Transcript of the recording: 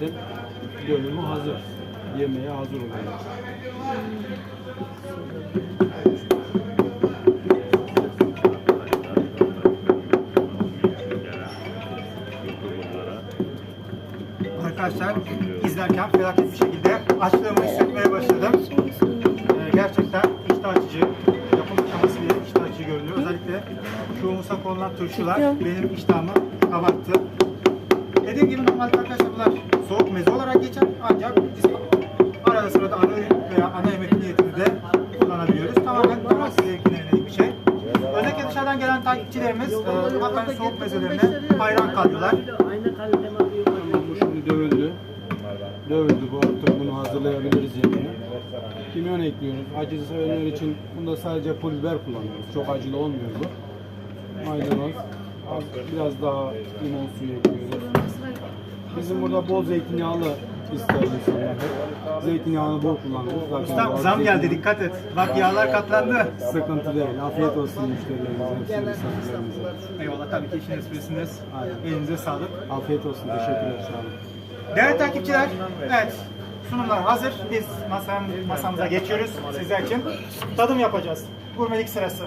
zaten dönümü hazır. Yemeğe hazır oluyor. Arkadaşlar izlerken felaket bir şekilde açlığımı hissetmeye başladım. Ee, gerçekten iştah açıcı. Yapım aşaması bile iştah açıcı görünüyor. Özellikle şu musa konulan turşular benim iştahımı kabarttı. Ancak biz arada sırada öğün veya ana yemek niyetinde de kullanabiliyoruz. Tamamen damak zevkine yönelik bir şey. Özellikle dışarıdan gelen takipçilerimiz e, Hatay'ın soğuk mezelerine hayran kalıyorlar. Ama bu şimdi dövüldü. Dövüldü bu artık bunu hazırlayabiliriz yemeğe. Kimyon ekliyoruz. Acı sevenler için bunda sadece pul biber kullanıyoruz. Çok acılı olmuyor bu. Maydanoz. Az, biraz daha limon suyu ekliyoruz. Bizim burada bol zeytinyağlı ister insanlar. Zeytinyağını bol kullanıyoruz. Zaten doğal zam geldi zeytin- dikkat et. Bak yağlar katlandı. Sıkıntı değil. Afiyet olsun müşterilerimize, hepsine, misafirlerimize. Eyvallah tabii ki işin esprisindeyiz. Elinize sağlık. Afiyet olsun. Teşekkürler. Sağ olun. Değerli takipçiler, evet sunumlar hazır. Biz masam, masamıza geçiyoruz sizler için. Tadım yapacağız. Gurmelik sırası.